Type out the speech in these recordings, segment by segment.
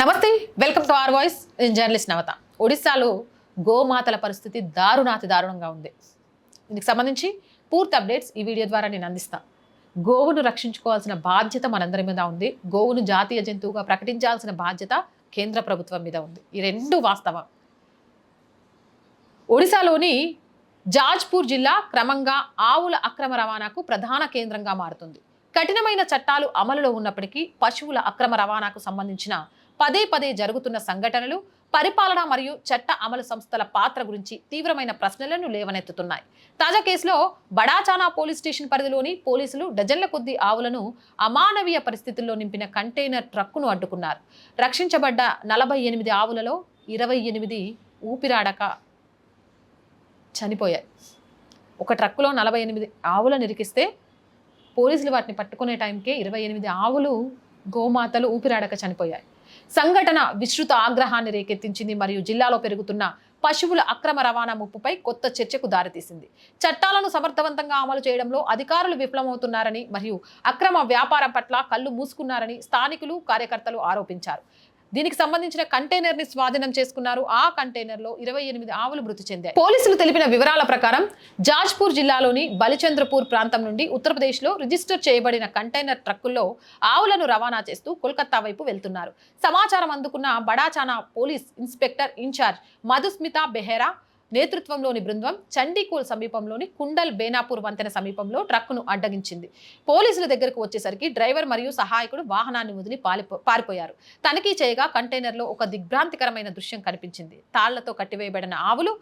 నమస్తే welcome to R voice. In journalist Navatha. ఒడిశాలో గోమాతల పరిస్థితి దారుణాతి దారుణంగా ఉంది. దీనికి సంబంధించి పూర్తి అప్డేట్స్ ఈ వీడియో ద్వారా నేను అందిస్తాను గోవును రక్షించుకోవాల్సిన బాధ్యత మనందరి మీద ఉంది. గోవును జాతీయ జంతువుగా ప్రకటించాల్సిన బాధ్యత కేంద్ర ప్రభుత్వం మీద ఉంది. ఈ రెండు వాస్తవం. ఒడిశాలోని జాజ్పూర్ జిల్లా క్రమంగా ఆవుల అక్రమ రవాణాకు ప్రధాన కేంద్రంగా మారుతుంది. కఠినమైన చట్టాలు అమలులో ఉన్నప్పటికీ పశువుల అక్రమ రవాణాకు సంబంధించిన పదే పదే జరుగుతున్న సంఘటనలు పరిపాలన మరియు చట్ట అమలు సంస్థల పాత్ర గురించి తీవ్రమైన ప్రశ్నలను లేవనెత్తుతున్నాయి. తాజా కేసులో బడాచానా పోలీస్ స్టేషన్ పరిధిలోని పోలీసులు డజన్ల కొద్దీ ఆవులను అమానవీయ పరిస్థితుల్లో నింపిన కంటైనర్ ట్రక్కును అడ్డుకున్నారు. రక్షించబడ్డ నలభై ఎనిమిది ఆవులలో ఇరవై ఎనిమిది ఊపిరాడక చనిపోయాయి. ఒక ట్రక్కులో నలభై ఎనిమిది ఆవులను ఇరికిస్తే పోలీసులు వాటిని పట్టుకునే టైంకే ఇరవై ఎనిమిది ఆవులు గోమాతలు ఊపిరాడక చనిపోయాయి. సంఘటన విస్తృత ఆగ్రహాన్ని రేకెత్తించింది మరియు జిల్లాలో పెరుగుతున్న పశువుల అక్రమ రవాణా ముప్పుపై కొత్త చర్చకు దారితీసింది. చట్టాలను సమర్థవంతంగా అమలు చేయడంలో అధికారులు విఫలమవుతున్నారని మరియు అక్రమ వ్యాపారం పట్ల కళ్ళు మూసుకున్నారని స్థానికులు కార్యకర్తలు ఆరోపించారు. దీనికి సంబంధించిన కంటైనర్ని స్వాధీనం చేసుకున్నారు. ఆ కంటైనర్లో ఇరవై ఎనిమిది ఆవులు మృతి చెందాయి. పోలీసులు తెలిపిన వివరాల ప్రకారం జాజ్పూర్ జిల్లాలోని బలిచంద్రపూర్ ప్రాంతం నుండి ఉత్తరప్రదేశ్లో రిజిస్టర్ చేయబడిన కంటైనర్ ట్రక్కుల్లో ఆవులను రవాణా చేస్తూ కోల్కతా వైపు వెళ్తున్నారు. సమాచారం అందుకున్న Badachana police inspector incharge Madhusmita Behera నేతృత్వంలోని బృందం చండీకూల్ సమీపంలోని కుండల్ బేనాపూర్ వంతెన సమీపంలో ట్రక్కును అడ్డగించింది. పోలీసుల దగ్గరకు వచ్చేసరికి డ్రైవర్ మరియు సహాయకుడు వాహనాన్ని వదిలి పాలిపో పారిపోయారు. తనిఖీ చేయగా కంటైనర్లో ఒక దిగ్భ్రాంతికరమైన దృశ్యం కనిపించింది. తాళ్ళతో కట్టివేయబడిన ఆవులు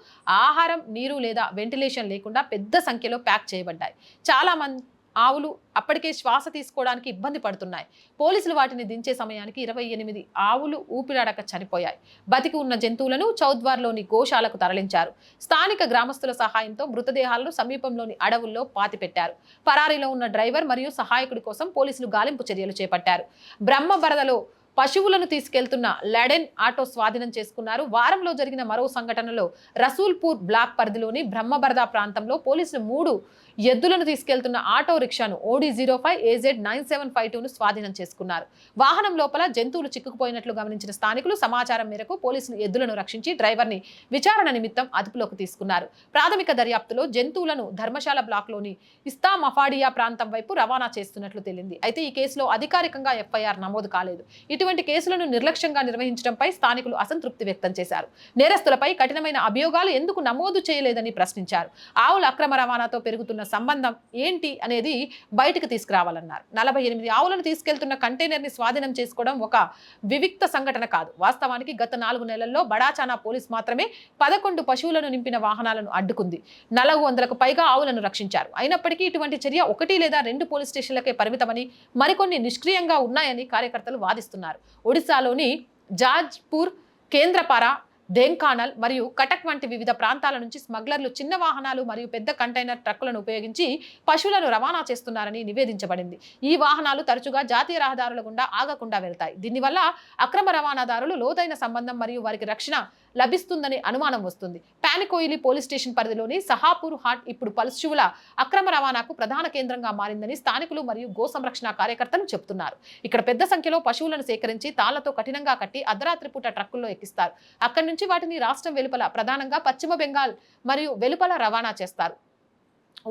ఆహారం నీరు లేదా వెంటిలేషన్ లేకుండా పెద్ద సంఖ్యలో ప్యాక్ చేయబడ్డాయి. చాలా మంది ఆవులు అప్పటికే శ్వాస తీసుకోవడానికి ఇబ్బంది పడుతున్నాయి. పోలీసులు వాటిని దించే సమయానికి ఇరవై ఎనిమిది ఆవులు ఊపిరాడక చనిపోయాయి. బతికి ఉన్న జంతువులను చౌద్వార్లోని గోశాలకు తరలించారు. స్థానిక గ్రామస్తుల సహాయంతో మృతదేహాలను సమీపంలోని అడవుల్లో పాతిపెట్టారు. పరారీలో ఉన్న డ్రైవర్ మరియు సహాయకుడి కోసం పోలీసులు గాలింపు చర్యలు చేపట్టారు. బ్రహ్మబరదలో పశువులను తీసుకెళ్తున్న లెడెన్ ఆటో స్వాధీనం చేసుకున్నారు. వారంలో జరిగిన మరో సంఘటనలో రసూల్పూర్ బ్లాక్ పరిధిలోని బ్రహ్మబరద ప్రాంతంలో పోలీసులు మూడు ఎద్దులను తీసుకెళ్తున్న auto రిక్షాను OD zero five AZ nine seven five టూను స్వాధీనం చేసుకున్నారు. వాహనం లోపల జంతువులు చిక్కుకుపోయినట్లు గమనించిన స్థానికులు సమాచారం మేరకు పోలీసులు ఎద్దులను రక్షించి డ్రైవర్ని విచారణ నిమిత్తం అదుపులోకి తీసుకున్నారు. ప్రాథమిక దర్యాప్తులో జంతువులను ధర్మశాల బ్లాక్లోని ఇస్తా మఫాడియా ప్రాంతం వైపు రవాణా చేస్తున్నట్లు తేలింది. అయితే ఈ కేసులో అధికారికంగా ఎఫ్ఐఆర్ నమోదు కాలేదు. ఇటువంటి కేసులను నిర్లక్ష్యంగా నిర్వహించడంపై స్థానికులు అసంతృప్తి వ్యక్తం చేశారు. నేరస్తులపై కఠినమైన అభియోగాలు ఎందుకు నమోదు చేయలేదని ప్రశ్నించారు. ఆవుల అక్రమ రవాణాతో పెరుగుతున్న సంబంధం ఏంటి అనేది బయటకు తీసుకురావాలన్నారు. నలభై ఎనిమిది ఆవులను తీసుకెళ్తున్న కంటైనర్ని స్వాధీనం చేసుకోవడం ఒక వివిక్త సంఘటన కాదు. వాస్తవానికి గత నాలుగు నెలల్లో బడాచానా పోలీస్ మాత్రమే పదకొండు పశువులను నింపిన వాహనాలను అడ్డుకుంది. నలుగు వందలకు పైగా ఆవులను రక్షించారు. అయినప్పటికీ ఇటువంటి చర్య ఒకటి లేదా రెండు పోలీస్ స్టేషన్లకే పరిమితమని మరికొన్ని నిష్క్రియంగా ఉన్నాయని కార్యకర్తలు వాదిస్తున్నారు. ఒడిశాలోని జాజ్పూర్ కేంద్రపార దేంకానల్ మరియు కటక్ వంటి వివిధ ప్రాంతాల నుంచి స్మగ్లర్లు చిన్న వాహనాలు మరియు పెద్ద కంటైనర్ ట్రక్కులను ఉపయోగించి పశువులను రవాణా చేస్తున్నారని నివేదించబడింది. ఈ వాహనాలు తరచుగా జాతీయ రహదారుల గుండా ఆగకుండా వెళ్తాయి. దీనివల్ల అక్రమ రవాణాదారులు లోతైన సంబంధం మరియు వారికి రక్షణ లభిస్తుందని అనుమానం వస్తుంది. పానికోయిలి పోలీస్ స్టేషన్ పరిధిలోని సహాపూర్ హాట్ ఇప్పుడు పలుశువుల అక్రమ రవాణాకు ప్రధాన కేంద్రంగా మారిందని స్థానికులు మరియు గో సంరక్షణ కార్యకర్తలు చెబుతున్నారు. ఇక్కడ పెద్ద సంఖ్యలో పశువులను సేకరించి తాళ్ళతో కఠినంగా కట్టి అర్ధరాత్రి పూట ట్రక్కుల్లో ఎక్కిస్తారు. అక్కడి నుంచి వాటిని రాష్ట్రం వెలుపల ప్రధానంగా పశ్చిమ బెంగాల్ మరియు వెలుపల రవాణా చేస్తారు.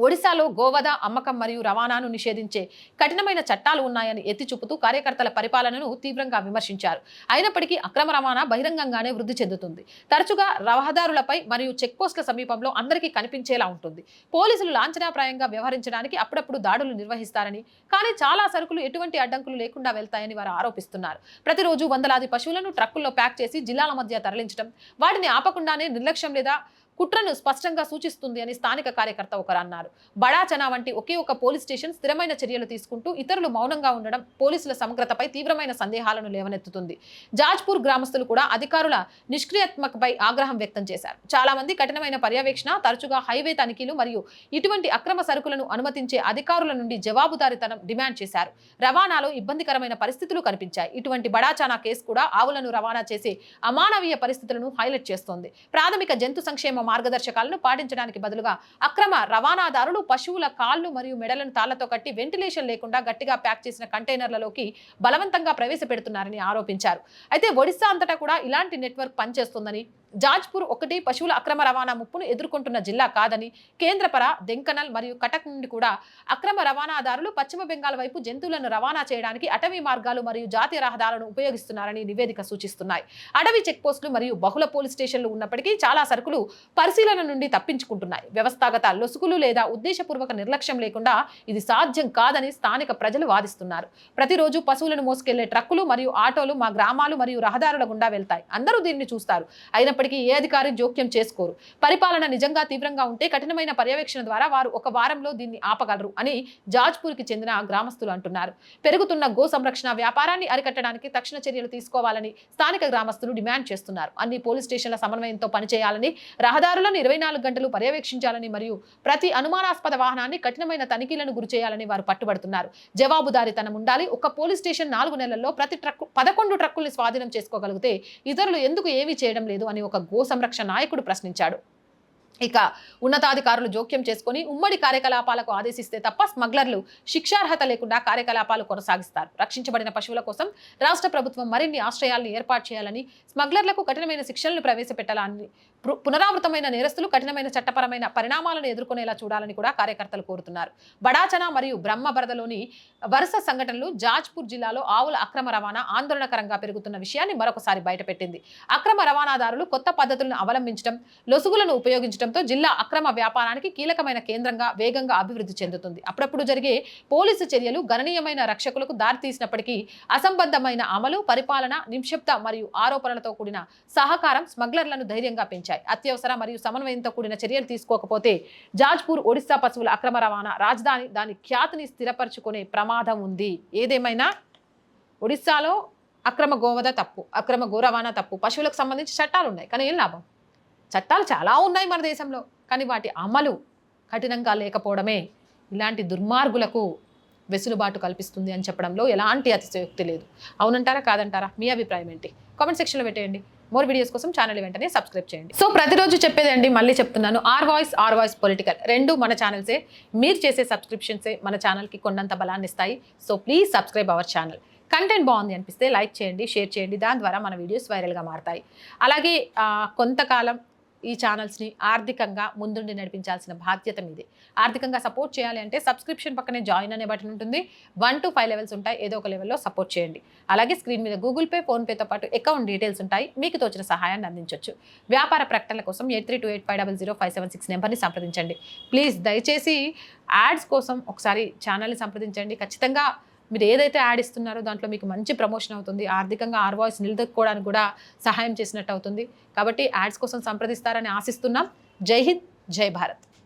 ఒడిశాలో గోవద అమ్మకం మరియు రవాణాను నిషేధించే కఠినమైన చట్టాలు ఉన్నాయని ఎత్తి చూపుతూ కార్యకర్తల పరిపాలనను తీవ్రంగా విమర్శించారు. అయినప్పటికీ అక్రమ రవాణా బహిరంగంగానే వృద్ధి చెందుతుంది. తరచుగా రహదారులపై మరియు చెక్పోస్టుల సమీపంలో అందరికీ కనిపించేలా ఉంటుంది. పోలీసులు లాంఛనాప్రాయంగా వ్యవహరించడానికి అప్పుడప్పుడు దాడులు నిర్వహిస్తారని కానీ చాలా సరుకులు ఎటువంటి అడ్డంకులు లేకుండా వెళ్తాయని వారు ఆరోపిస్తున్నారు. ప్రతిరోజు వందలాది పశువులను ట్రక్కుల్లో ప్యాక్ చేసి జిల్లాల మధ్య తరలించడం వాటిని ఆపకుండానే నిర్లక్ష్యం లేదా కుట్రను స్పష్టంగా సూచిస్తుంది అని స్థానిక కార్యకర్త ఒకరు అన్నారు. బడాచనా వంటి ఒకే ఒక పోలీస్ స్టేషన్ స్థిరమైన చర్యలు తీసుకుంటూ ఇతరులు మౌనంగా ఉండడం పోలీసుల సమగ్రతపై తీవ్రమైన సందేహాలను లేవనెత్తుతుంది. జాజ్పూర్ గ్రామస్తులు కూడా అధికారుల నిష్క్రియాత్మకపై ఆగ్రహం వ్యక్తం చేశారు. చాలా మంది కఠినమైన పర్యవేక్షణ తరచుగా హైవే తనిఖీలు మరియు ఇటువంటి అక్రమ సరుకులను అనుమతించే అధికారుల నుండి జవాబుదారితనం డిమాండ్ చేశారు. రవాణాలో ఇబ్బందికరమైన పరిస్థితులు కనిపించాయి. ఇటువంటి బడాచానా కేసు కూడా ఆవులను రవాణా చేసే అమానవీయ పరిస్థితులను హైలైట్ చేస్తోంది. ప్రాథమిక జంతు సంక్షేమ మార్గదర్శకాలను పాటించడానికి బదులుగా అక్రమ రవాణాదారులు పశువుల కాళ్ళు మరియు మెడలను తాళ్ళతో కట్టి వెంటిలేషన్ లేకుండా గట్టిగా ప్యాక్ చేసిన కంటైనర్లలోకి బలవంతంగా ప్రవేశపెడుతున్నారని ఆరోపించారు. అయితే ఒడిశా అంతటా కూడా ఇలాంటి నెట్వర్క్ పనిచేస్తుందని జాజ్పూర్ ఒకటి పశువుల అక్రమ రవాణా ముప్పును ఎదుర్కొంటున్న జిల్లా కాదని కేంద్రపర దెంకనల్ మరియు కటక్ నుండి కూడా అక్రమ రవాణాదారులు పశ్చిమ బెంగాల్ వైపు జంతువులను రవాణా చేయడానికి అటవీ మార్గాలు మరియు జాతీయ రహదారులను ఉపయోగిస్తున్నారని నివేదిక సూచిస్తున్నాయి. అటవీ చెక్పోస్టులు మరియు బహుళ పోలీస్ స్టేషన్లు ఉన్నప్పటికీ చాలా సరుకులు పరిశీలన నుండి తప్పించుకుంటున్నాయి. వ్యవస్థాగత లొసుగులు లేదా ఉద్దేశపూర్వక నిర్లక్ష్యం లేకుండా ఇది సాధ్యం కాదని స్థానిక ప్రజలు వాదిస్తున్నారు. ప్రతిరోజు పశువులను మోసుకెళ్ళే ట్రక్కులు మరియు ఆటోలు మా గ్రామాలు మరియు రహదారుల గుండా వెళ్తాయి. అందరూ దీన్ని చూస్తారు. అయినప్పటికీ ఏ అధికారి జోక్యం చేసుకోరు. పరిపాలన నిజంగా తీవ్రంగా ఉంటే కఠినమైన పర్యవేక్షణ ద్వారా వారు ఒక వారంలో దీన్ని ఆపగలరు అని జాజ్పూర్కి చెందిన గ్రామస్తులు అంటున్నారు. పెరుగుతున్న గో సంరక్షణ వ్యాపారాన్ని అరికట్టడానికి తక్షణ చర్యలు తీసుకోవాలని స్థానిక గ్రామస్తులు డిమాండ్ చేస్తున్నారు. అన్ని పోలీస్ స్టేషన్ల సమన్వయంతో పనిచేయాలని రహదారులను ఇరవై నాలుగు గంటలు పర్యవేక్షించాలని మరియు ప్రతి అనుమానాస్పద వాహనాన్ని కఠినమైన తనిఖీలను గురి చేయాలని వారు పట్టుబడుతున్నారు. జవాబుదారీతనం ఉండాలి. ఒక పోలీస్ స్టేషన్ నాలుగు నెలల్లో ప్రతి ట్రక్ పదకొండు ట్రక్కుల్ని స్వాధీనం చేసుకోగలిగితే ఇతరులు ఎందుకు ఏమీ చేయడం లేదు అని ఒక గో సంరక్షణ నాయకుడు ప్రశ్నించాడు. ఇక ఉన్నతాధికారులు జోక్యం చేసుకొని ఉమ్మడి కార్యకలాపాలకు ఆదేశిస్తే తప్ప స్మగ్లర్లు శిక్షార్హత లేకుండా కార్యకలాపాలు కొనసాగిస్తారు. రక్షించబడిన పశువుల కోసం రాష్ట్ర ప్రభుత్వం మరిన్ని ఆశ్రయాలను ఏర్పాటు చేయాలని స్మగ్లర్లకు కఠినమైన శిక్షలను ప్రవేశపెట్టాలని పు- పునరావృతమైన నేరస్తులు కఠినమైన చట్టపరమైన పరిణామాలను ఎదుర్కొనేలా చూడాలని కూడా కార్యకర్తలు కోరుతున్నారు. బడాచన మరియు బ్రహ్మబరదలోని వరుస సంఘటనలు జాజ్పూర్ జిల్లాలో ఆవుల అక్రమ రవాణా ఆందోళనకరంగా పెరుగుతున్న విషయాన్ని మరొకసారి బయటపెట్టింది. అక్రమ రవాణాదారులు కొత్త పద్ధతులను అవలంబించడం లొసుగులను ఉపయోగించడంతో జిల్లా అక్రమ వ్యాపారానికి కీలకమైన కేంద్రంగా వేగంగా అభివృద్ధి చెందుతుంది. అప్పుడప్పుడు జరిగే పోలీసు చర్యలు గణనీయమైన రక్షకులకు దారితీసినప్పటికీ అసంబద్ధమైన అమలు పరిపాలన నిక్షిప్త మరియు ఆరోపణలతో కూడిన సహకారం స్మగ్లర్లను ధైర్యంగా పెంచాయి. అత్యవసర మరియు సమన్వయంతో కూడిన చర్యలు తీసుకోకపోతే జాజ్పూర్ ఒడిశా పశువుల అక్రమ రవాణా రాజధాని దాని ఖ్యాతిని స్థిరపరచుకునే ప్రమాదం ఉంది. ఏదేమైనా? ఒడిశాలో అక్రమ గోవధ తప్పు అక్రమ గో రవాణా తప్పు పశువులకు సంబంధించి చట్టాలు ఉన్నాయి కానీ ఏం లాభం? చట్టాలు చాలా ఉన్నాయి మన దేశంలో కానీ వాటి అమలు కఠినంగా లేకపోవడమే ఇలాంటి దుర్మార్గులకు వెసులుబాటు కల్పిస్తుంది అని చెప్పడంలో ఎలాంటి అతిశయోక్తి లేదు. అవునంటారా కాదంటారా? మీ అభిప్రాయం ఏంటి? కామెంట్ సెక్షన్లో పెట్టేయండి. మోర్ వీడియోస్ కోసం ఛానల్ వెంటనే సబ్స్క్రైబ్ చేయండి. సో ప్రతిరోజు చెప్పేదండి మళ్ళీ చెప్తున్నాను. R voice R voice political. రెండు మన ఛానల్సే. మీరు చేసే సబ్స్క్రిప్షన్సే మన ఛానల్కి కొండంత బలాన్ని ఇస్తాయి. So please subscribe our channel. Content బాగుంది అనిపిస్తే లైక్ చేయండి షేర్ చేయండి. దాని ద్వారా మన వీడియోస్ వైరల్గా మారతాయి. అలాగే కొంతకాలం ఈ ఛానల్స్ని ఆర్థికంగా ముందుండి నడిపించాల్సిన బాధ్యత మీదే. ఆర్థికంగా సపోర్ట్ చేయాలి అంటే సబ్స్క్రిప్షన్ పక్కనే జాయిన్ అనే బటన్ ఉంటుంది. వన్ టు ఫైవ్ లెవెల్స్ ఉంటాయి. ఏదో ఒక లెవెల్లో సపోర్ట్ చేయండి. అలాగే స్క్రీన్ మీద గూగుల్ పే ఫోన్పేతో పాటు అకౌంట్ డీటెయిల్స్ ఉంటాయి. మీకు తోచిన సహాయాన్ని అందించవచ్చు వ్యాపార ప్రకటనల కోసం eight three two eight five double zero five seven six నెంబర్ని సంప్రదించండి. ప్లీజ్ దయచేసి యాడ్స్ కోసం ఒకసారి ఛానల్ని సంప్రదించండి. ఖచ్చితంగా మీరు ఏదైతే యాడ్ ఇస్తున్నారో దాంట్లో మీకు మంచి ప్రమోషన్ అవుతుంది. ఆర్థికంగా ఆర్ వాయిస్ నిలదొక్కుకోవడానికి కూడా సహాయం చేసినట్టు అవుతుంది. కాబట్టి యాడ్స్ కోసం సంప్రదిస్తారని ఆశిస్తున్నాం. జై హింద్ జై భారత్.